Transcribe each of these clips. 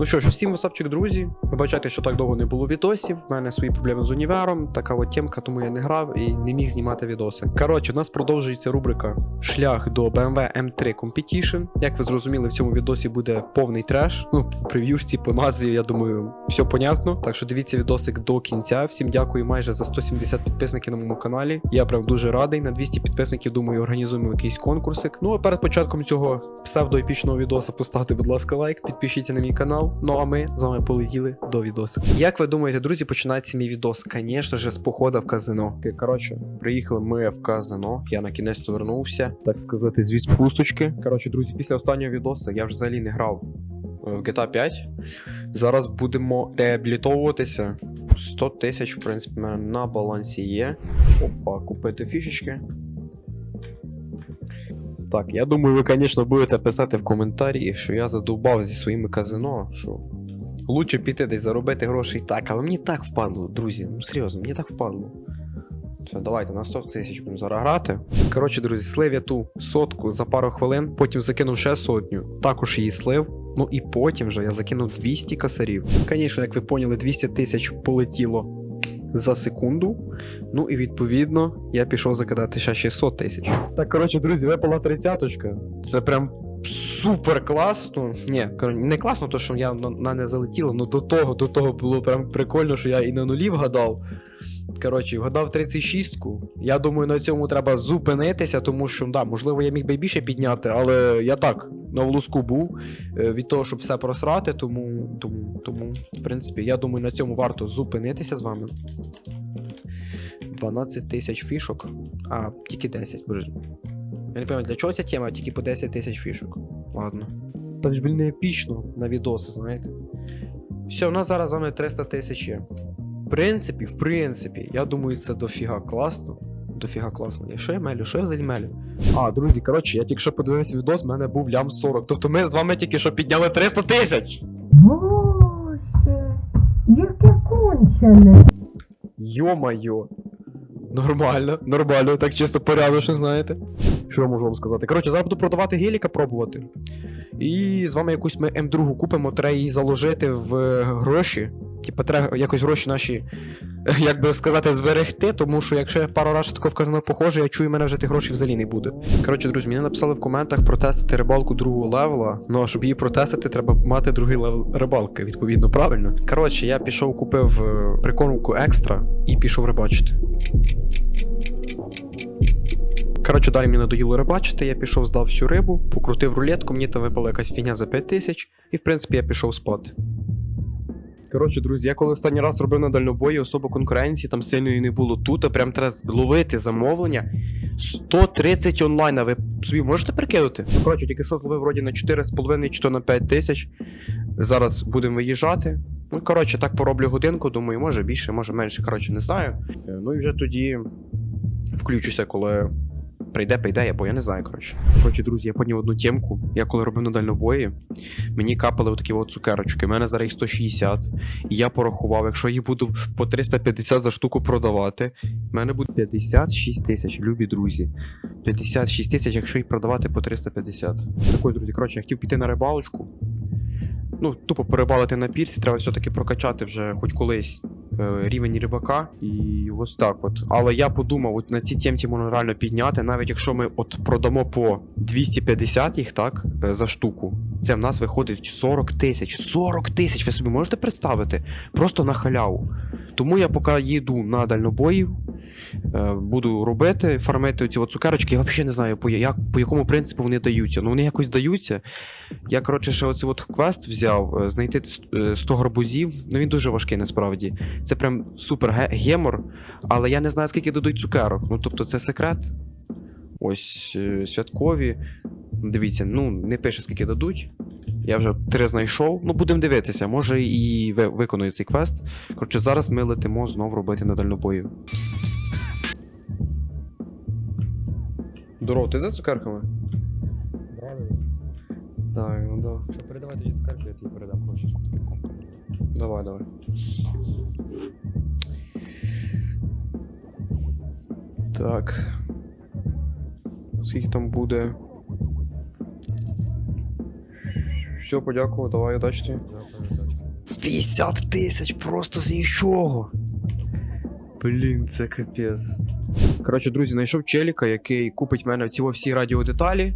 Ну що ж, всім васапчик, друзі. Вибачайте, що так довго не було відосів. У мене свої проблеми з універом, така от темка, тому я не грав і не міг знімати відоси. Коротше, у нас продовжується рубрика Шлях до BMW M3 Competition. Як ви зрозуміли, в цьому відосі буде повний треш. Ну, прев'юшці, по назві, я думаю, все понятно. Так що дивіться відосик до кінця. Всім дякую майже за 170 підписників на моєму каналі. Я прям дуже радий. На 200 підписників, думаю, організуємо якийсь конкурсик. Ну а перед початком цього псевдоепічного відоса поставте, будь ласка, лайк, підпишіться на мій канал. Ну а ми з вами полетіли до відосу. Як ви думаєте, друзі, починається мій відос? Звісно ж, з похода в казино. Коротше, приїхали ми в казино. Я на кінець вернувся, так сказати, з відпусточки. Коротше, друзі, після останнього відоса я вже взагалі не грав е, в GTA 5. Зараз будемо реабілітовуватися. 100 тисяч, в принципі, на балансі є. Опа, купити фішечки. Так, я думаю, ви, звісно, будете писати в коментарі, що я задовбав зі своїми казино, що лучше піти десь заробити грошей так, але мені так впадло, друзі. Ну серйозно, мені так впадло. Все, давайте на 100 тисяч будемо зараз грати. Коротше, друзі, слив я ту сотку за пару хвилин, потім закинув ще сотню, також її слив. Ну і потім вже я закинув 200 косарів. Звісно, як ви поняли, 200 тисяч полетіло за секунду. Ну і відповідно я пішов закидати ще 600 тисяч. Так, коротше, друзі, випала тридцяточка. Це прям супер класно. Ні, не класно, то що я на, не залетіло, ну до того, до того було прям прикольно, що я і на нулі вгадав. Коротше, вгадав 36-ку. Я думаю, на цьому треба зупинитися, тому що, да, можливо, я міг би більше підняти, але я так на волоску був е, від того, щоб все просрати, тому, тому, тому, в принципі, я думаю, на цьому варто зупинитися з вами. 12 тисяч фішок, а тільки 10, боже. Я не пам'ятаю, для чого ця тема, тільки по 10 тисяч фішок. Ладно. Так ж, блін, не епічно на відоси, знаєте. Все, у нас зараз з вами 300 тисяч є. В принципі, в принципі, я думаю, це дофіга класно. Дофіга класно. Я що я мелю? Що я взагалі мелю? А, друзі, коротше, я тільки що подивився відос, в мене був лям 40. Тобто ми з вами тільки що підняли 300 тисяч! Боже, яке кончене. Йо-майо. Нормально, нормально, так чисто порядочно, знаєте. Що я можу вам сказати? Коротше, зараз буду продавати геліка, пробувати. І з вами якусь ми М2 купимо, треба її заложити в е, гроші. Типа, треба якось гроші наші, як би сказати, зберегти, тому що якщо я пару разів тако в казино похожу, я чую, мене вже тих грошей взагалі не буде. Коротше, друзі, мені написали в коментах протестити рибалку другого левела. Ну а щоб її протестити, треба мати другий левел рибалки, відповідно, правильно. Коротше, я пішов, купив е, прикормку екстра і пішов рибачити. Коротше, далі мені надоїло рибачити, я пішов, здав всю рибу, покрутив рулетку, мені там випала якась фігня за 5 тисяч, і в принципі я пішов спати. Коротше, друзі, я коли останній раз робив на дальнобої, особо конкуренції там сильної не було. Тут а прям треба ловити замовлення. 130 онлайн, а ви собі можете прикинути? Ну, коротше, тільки що зловив вроді на 4,5 чи то на 5 тисяч. Зараз будемо виїжджати. Ну, коротше, так пороблю годинку, думаю, може більше, може менше, коротше, не знаю. Е, Ну і вже тоді включуся, коли прийде, прийде, бо я не знаю, коротше. Коротше, друзі, я поняв одну темку. Я коли робив на дальнобої, мені капали отакі от цукерочки. У мене зараз їх 160. І я порахував, якщо їх буду по 350 за штуку продавати, в мене буде 56 тисяч, любі друзі. 56 тисяч, якщо їх продавати по 350. Так ось, друзі, коротше, я хотів піти на рибалочку. Ну, тупо перебалити на пірсі, треба все-таки прокачати вже хоч колись рівень рибака. І ось так от. Але я подумав, от на цій темці можна реально підняти, навіть якщо ми от продамо по 250 їх, так, е, за штуку. Це в нас виходить 40 тисяч. 40 тисяч! Ви собі можете представити? Просто на халяву. Тому я поки їду на дальнобоїв, е, буду робити, фармити ці цукерочки. Я взагалі не знаю, по, як, по якому принципу вони даються. Ну вони якось даються. Я, коротше, ще оцей от квест взяв, е, знайти е, 100 гарбузів. Ну він дуже важкий насправді. Це прям супер гемор, але я не знаю, скільки дадуть цукерок. Ну тобто це секрет. Ось е, святкові. Дивіться, ну не пише, скільки дадуть. Я вже три знайшов. Ну, будемо дивитися, може і ви- виконую цей квест. Коротше, зараз ми летимо знов робити на дальнобою. Здорово, ти за цукерками? Так, ну да. Що передавай тоді цукерки, я тобі передам гроші, щоб тобі комп. Давай, давай. Так. Скільки там буде? Все, подякував, давай удачі тобі. Дякую, удачі. 50 тисяч просто з нічого. Блін, це капець. Коротше, друзі, знайшов челіка, який купить в мене ці всі радіодеталі.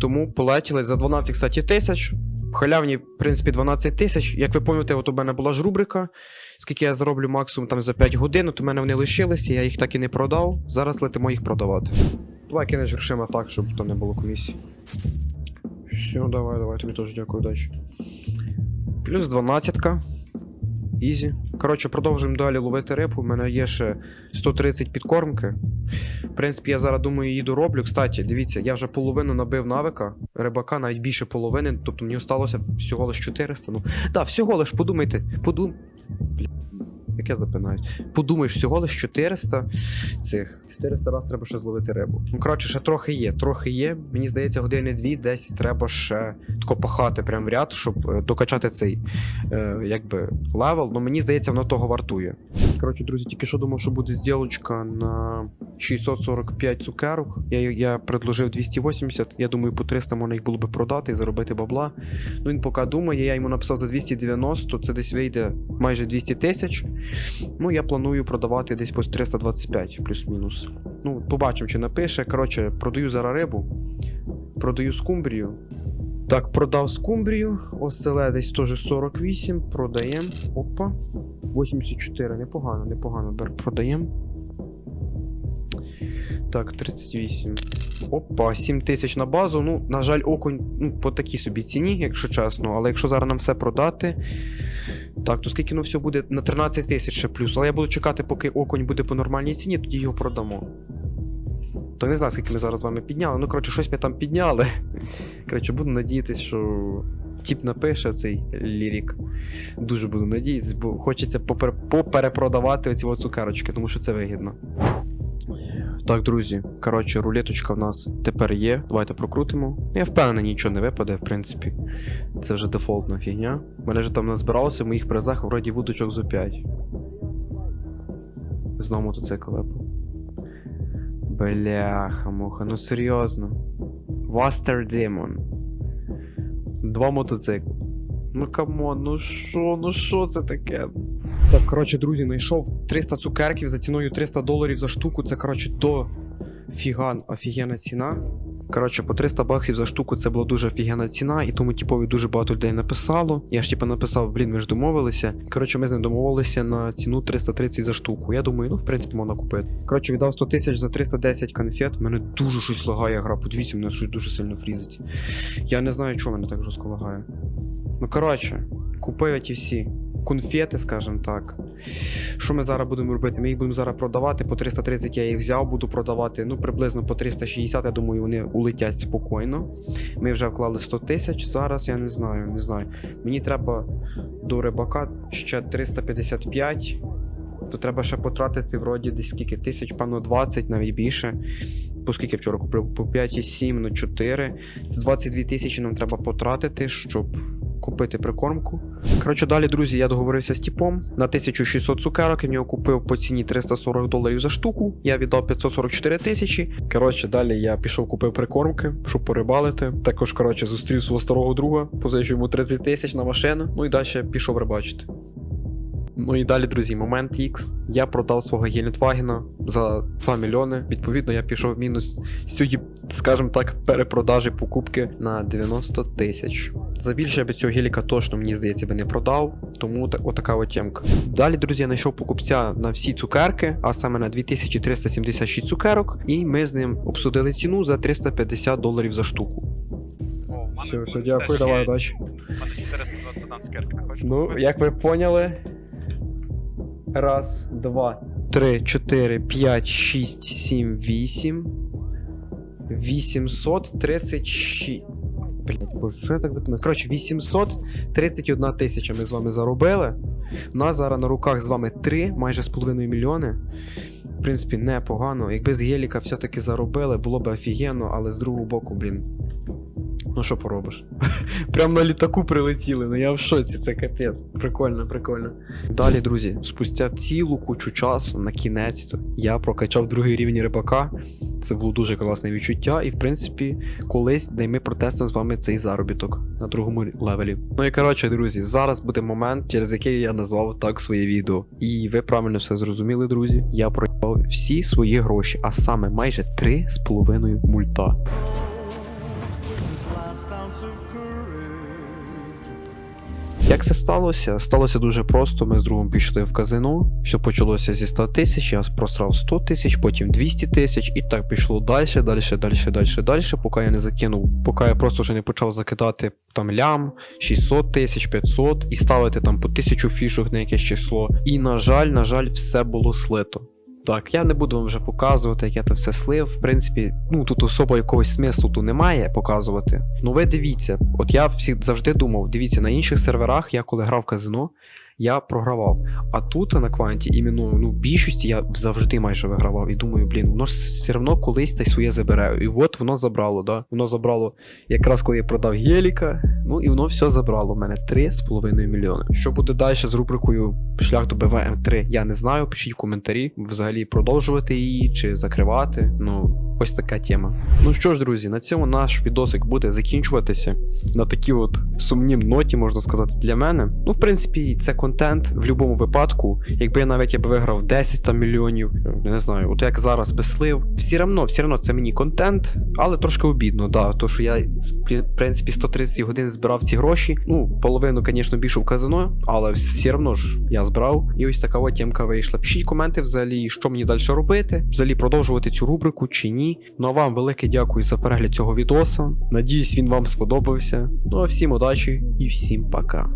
Тому полетіли за 12, кстати, тисяч. Халявні, в принципі, 12 тисяч. Як ви пам'ятаєте, от у мене була ж рубрика, скільки я зароблю максимум там за 5 годин, от у мене вони лишилися, я їх так і не продав. Зараз летимо їх продавати. Давай кинеш грошима так, щоб там не було комісії. Все, давай, давай, тобі теж дякую, удачі. Плюс 12. Ізі. Коротше, продовжуємо далі ловити рибу. У мене є ще 130 підкормки. В принципі, я зараз думаю, її дороблю. Кстати, дивіться, я вже половину набив навика, рибака, навіть більше половини, тобто мені осталося всього лиш 400. Ну, так, всього лиш, подумайте. Подум... Бля, запинають? Подумаєш, всього лиш 400 цих. 400 раз треба ще зловити рибу. Ну, коротше, ще трохи є, трохи є. Мені здається, години-дві десь треба ще тако пахати прям в ряд, щоб е, докачати цей е, якби левел. Ну мені здається, воно того вартує. Коротше, друзі, тільки що думав, що буде зділочка на 645 цукерок. Я, я предложив 280. Я думаю, по 300 можна їх було би продати і заробити бабла. Ну він поки думає, я йому написав за 290, це десь вийде майже 200 тисяч. Ну, я планую продавати десь по 325 плюс-мінус. Ну, побачимо, чи напише. Коротше, продаю зараз рибу, продаю скумбрію. Так, продав скумбрію, оселе десь теж 48, продаємо. Опа. 84, непогано, непогано. Продаємо. Так, 38. Опа, 7 тисяч на базу. Ну, на жаль, окунь ну, по такій собі ціні, якщо чесно. Але якщо зараз нам все продати. Так, то скільки ну все буде на 13 тисяч ще плюс. Але я буду чекати, поки окунь буде по нормальній ціні, тоді його продамо. То не знаю, скільки ми зараз з вами підняли. Ну, коротше, щось ми там підняли. Коротше, буду надіятися, що тіп напише цей лірік. Дуже буду надіятися, бо хочеться попер... поперепродавати оці цукерочки, тому що це вигідно. Так, друзі, коротше, рулеточка в нас тепер є. Давайте прокрутимо. Я впевнений, нічого не випаде, в принципі. Це вже дефолтна фігня. Мене вже там назбиралося в моїх призах вроді вудочок зо 5. Знову мотоцикл випав. Бляха, муха, ну серйозно. Вастер Demon. Два мотоцикли. Ну камон, ну що, ну що це таке? Так, коротше, друзі, знайшов 300 цукерків за ціною 300 доларів за штуку. Це, коротше, до фіган офігенна ціна. Коротше, по 300 баксів за штуку це була дуже офігенна ціна, і тому типові дуже багато людей написало. Я ж типу написав, блін, ми ж домовилися. Коротше, ми з ним домовилися на ціну 330 за штуку. Я думаю, ну в принципі можна купити. Коротше, віддав 100 тисяч за 310 конфет. Мене дуже щось лагає гра. Подивіться, мене щось дуже сильно фрізить. Я не знаю, чого мене так жорстко лагає. Ну коротше, купив ті всі конфети, скажімо так. Що ми зараз будемо робити? Ми їх будемо зараз продавати. По 330 я їх взяв, буду продавати. Ну, приблизно по 360, я думаю, вони улетять спокійно. Ми вже вклали 100 тисяч. Зараз я не знаю, не знаю. Мені треба до рибака ще 355. То треба ще потратити вроді десь скільки тисяч, певно, 20, навіть більше. По скільки вчора купив? По 5,7 на 4. Це 22 тисячі нам треба потратити, щоб купити прикормку. Коротше, далі, друзі, я договорився з тіпом на 1600 цукерок. Я в нього купив по ціні 340 доларів за штуку. Я віддав 544 тисячі. Коротше, далі я пішов купив прикормки, щоб порибалити. Також, коротше, зустрів свого старого друга, позичу йому 30 тисяч на машину. Ну і далі пішов рибачити. Ну і далі, друзі, момент X. Я продав свого Гелендвагена за 2 мільйони. Відповідно, я пішов в мінус сьогодні, скажімо так, перепродажі покупки на 90 тисяч. За більше я би цього геліка точно, мені здається, би не продав, тому та- отака от тємка. Далі, друзі, я знайшов покупця на всі цукерки, а саме на 2376 цукерок, і ми з ним обсудили ціну за 350 доларів за штуку. О, Все, все, дякую, давай, удачі. Мене 421 цукерки. Хочеш Ну, купити? як ви поняли. Раз, два, три, чотири, п'ять, шість, сім, вісім. 836. Блять, боже, що я так запинаю? Коротше, 831 тисяча ми з вами заробили. У нас зараз на руках з вами 3, майже з половиною мільйони. В принципі, непогано. Якби з Геліка все-таки заробили, було б офігенно, але з другого боку, блін. Ну що поробиш? Прям на літаку прилетіли, ну я в шоці, це капець. Прикольно, прикольно. Далі, друзі, спустя цілу кучу часу, на кінець, я прокачав другий рівень рибака. Це було дуже класне відчуття, і в принципі, колись де ми протестимо з вами цей заробіток на другому левелі. Ну і коротше, друзі, зараз буде момент, через який я назвав так своє відео. І ви правильно все зрозуміли, друзі. Я проїбав всі свої гроші, а саме майже 3,5 мульта. Як це сталося? Сталося дуже просто. Ми з другом пішли в казино. Все почалося зі 100 тисяч, я просрав 100 тисяч, потім 200 тисяч, і так пішло далі, далі, далі, далі, далі, поки я не закинув, поки я просто вже не почав закидати там лям, 600 тисяч, 500 і ставити там по 1000 фішок на якесь число. І на жаль, на жаль, все було слито. Так, я не буду вам вже показувати, як я це все слив. В принципі, ну тут особо якогось смислу тут немає показувати. Ну ви дивіться, от я всі завжди думав, дивіться, на інших серверах, я коли грав в казино, я програвав. А тут на кванті, іменно ну, більшості я завжди майже вигравав. І думаю, блін, воно ж все одно колись та й своє забере. І от воно забрало, да? Воно забрало якраз коли я продав Геліка. Ну і воно все забрало. У мене 3,5 мільйони. Що буде далі з рубрикою Шлях до БВМ3, я не знаю. Пишіть в коментарі, взагалі продовжувати її чи закривати. Ну, ось така тема. Ну що ж, друзі, на цьому наш відосик буде закінчуватися на такій от сумнім ноті, можна сказати, для мене. Ну, в принципі, це контент в будь-якому випадку. Якби я навіть я би виграв 10 там мільйонів, не знаю, от як зараз би слив, все одно, все одно це мені контент, але трошки обідно, да. То що я в принципі 130 годин збирав ці гроші. Ну, половину, звісно, більше в казино, але все одно ж я збирав. І ось така от тємка вийшла. Пишіть коменти взагалі, що мені далі робити, взагалі продовжувати цю рубрику чи ні. Ну а вам велике дякую за перегляд цього відоса. Надіюсь, він вам сподобався. Ну а всім удачі і всім пока.